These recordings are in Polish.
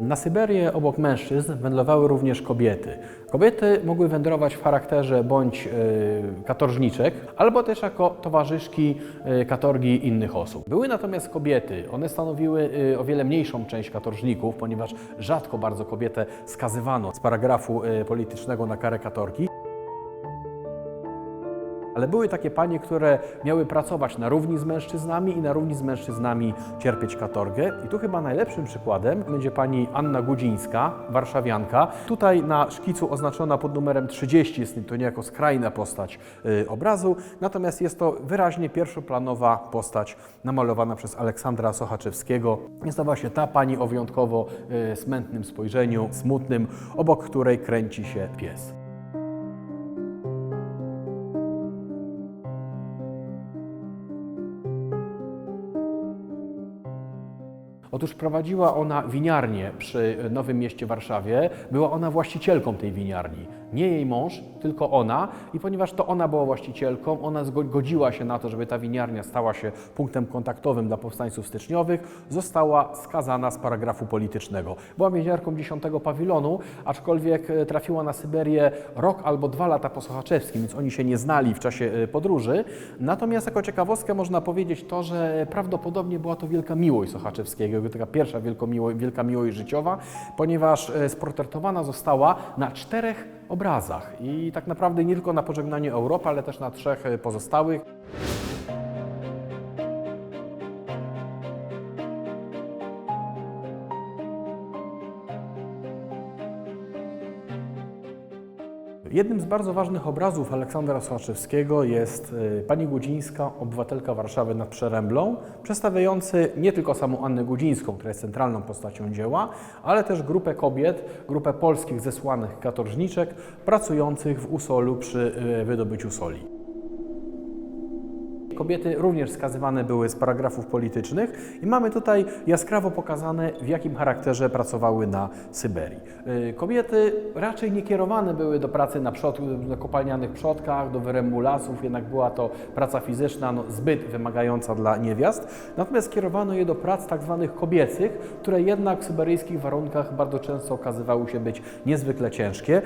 Na Syberię obok mężczyzn wędrowały również kobiety. Kobiety mogły wędrować w charakterze bądź e, katorżniczek, albo też jako towarzyszki e, katorgi innych osób. Były natomiast kobiety. One stanowiły e, o wiele mniejszą część katorżników, ponieważ rzadko bardzo kobietę skazywano z paragrafu politycznego na karę katorgi. Ale były takie panie, które miały pracować na równi z mężczyznami i na równi z mężczyznami cierpieć katorgę. I tu chyba najlepszym przykładem będzie pani Anna Gudzińska, warszawianka. Tutaj na szkicu oznaczona pod numerem 30 jest to niejako skrajna postać y, obrazu, natomiast jest to wyraźnie pierwszoplanowa postać namalowana przez Aleksandra Sochaczewskiego. Jest to właśnie ta pani o wyjątkowo y, smętnym spojrzeniu, smutnym, obok której kręci się pies. Otóż prowadziła ona winiarnię przy Nowym Mieście Warszawie. Była ona właścicielką tej winiarni. Nie jej mąż, tylko ona. I ponieważ to ona była właścicielką, ona zgo- godziła się na to, żeby ta winiarnia stała się punktem kontaktowym dla powstańców styczniowych, została skazana z paragrafu politycznego. Była więźniarką 10 pawilonu, aczkolwiek e, trafiła na Syberię rok albo dwa lata po Sochaczewskim, więc oni się nie znali w czasie e, podróży. Natomiast jako ciekawostkę można powiedzieć to, że prawdopodobnie była to wielka miłość Sochaczewskiego, jego taka pierwsza miło, wielka miłość życiowa, ponieważ e, sportretowana została na czterech obrazach i tak naprawdę nie tylko na pożegnanie Europy, ale też na trzech e, pozostałych. Jednym z bardzo ważnych obrazów Aleksandra Sochaczewskiego jest y, pani Gudzińska, obywatelka Warszawy nad Przeręblą, przedstawiający nie tylko samą Annę Gudzińską, która jest centralną postacią dzieła, ale też grupę kobiet, grupę polskich zesłanych katorżniczek pracujących w Usolu przy y, wydobyciu soli. Kobiety również skazywane były z paragrafów politycznych i mamy tutaj jaskrawo pokazane, w jakim charakterze pracowały na Syberii. Y, Kobiety raczej nie kierowane były do pracy na, przod, na kopalnianych przodkach, do wyrębu lasów, jednak była to praca fizyczna no, zbyt wymagająca dla niewiast. Natomiast kierowano je do prac tak zwanych kobiecych, które jednak w syberyjskich warunkach bardzo często okazywały się być niezwykle ciężkie.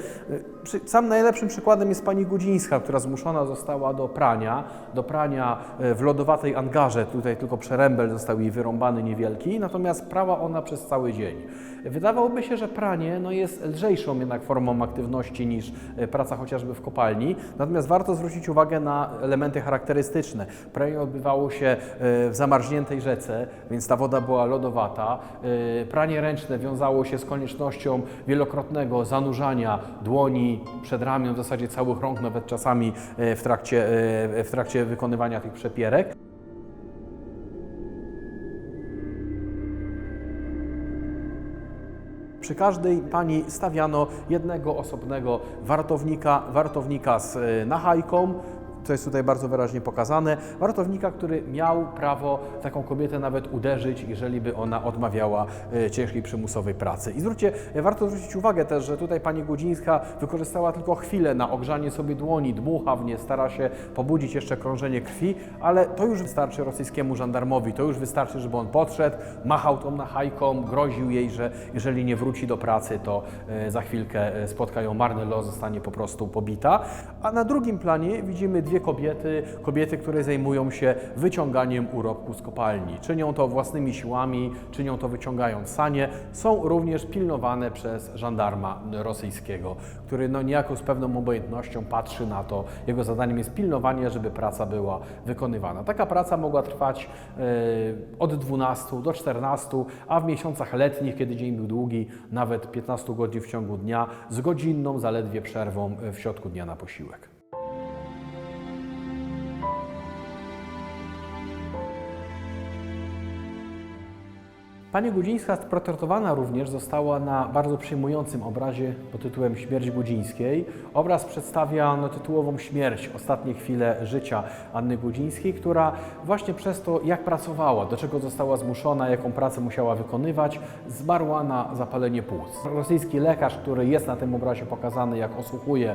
Przy- Sam najlepszym przykładem jest pani Gudzińska, która zmuszona została do prania, do prania e, w lodowatej angarze, tutaj tylko przerębel został jej wyrąbany niewielki, natomiast prała ona przez cały dzień. Wydawałoby się, że pranie no, jest lżejszą jednak formą aktywności niż e, praca chociażby w kopalni, natomiast warto zwrócić uwagę na elementy charakterystyczne. Pranie odbywało się e, w zamarzniętej rzece, więc ta woda była lodowata. E, Pranie ręczne wiązało się z koniecznością wielokrotnego zanurzania dłoni, przedramion, w zasadzie całych rąk, nawet czasami e, w trakcie, e, w trakcie wykonywania tych przepierek. Przy każdej pani stawiano jednego osobnego wartownika, wartownika z e, nachajką, to jest tutaj bardzo wyraźnie pokazane, wartownika, który miał prawo taką kobietę nawet uderzyć, jeżeli by ona odmawiała e, ciężkiej przymusowej pracy. I zwróćcie, e, warto zwrócić uwagę też, że tutaj pani Gudzińska wykorzystała tylko chwilę na ogrzanie sobie dłoni, dmucha w nie, stara się pobudzić jeszcze krążenie krwi, ale to już wystarczy rosyjskiemu żandarmowi, to już wystarczy, żeby on podszedł, machał tą nachajką, groził jej, że jeżeli nie wróci do pracy, to e, za chwilkę e, spotka ją marny los, zostanie po prostu pobita. A na drugim planie widzimy dwie kobiety, kobiety, które zajmują się wyciąganiem urobku z kopalni. Czynią to własnymi siłami, czynią to wyciągając sanie. Są również pilnowane przez żandarma rosyjskiego, który no niejako z pewną obojętnością patrzy na to. Jego zadaniem jest pilnowanie, żeby praca była wykonywana. Taka praca mogła trwać e, od 12 do 14, a w miesiącach letnich, kiedy dzień był długi, nawet 15 godzin w ciągu dnia, z godzinną zaledwie przerwą w środku dnia na posiłek. Pani Gudzińska portretowana również została na bardzo przyjmującym obrazie pod tytułem Śmierć Gudzińskiej. Obraz przedstawia no, tytułową śmierć, ostatnie chwile życia Anny Gudzińskiej, która właśnie przez to, jak pracowała, do czego została zmuszona, jaką pracę musiała wykonywać, zmarła na zapalenie płuc. Rosyjski lekarz, który jest na tym obrazie pokazany, jak osłuchuje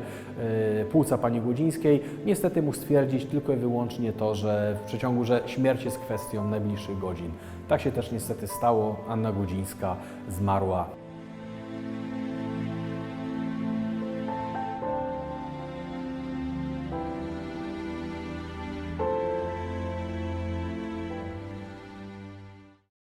y, płuca pani Gudzińskiej, niestety mógł stwierdzić tylko i wyłącznie to, że w przeciągu, że śmierć jest kwestią najbliższych godzin. Tak się też niestety Anna Gudzińska zmarła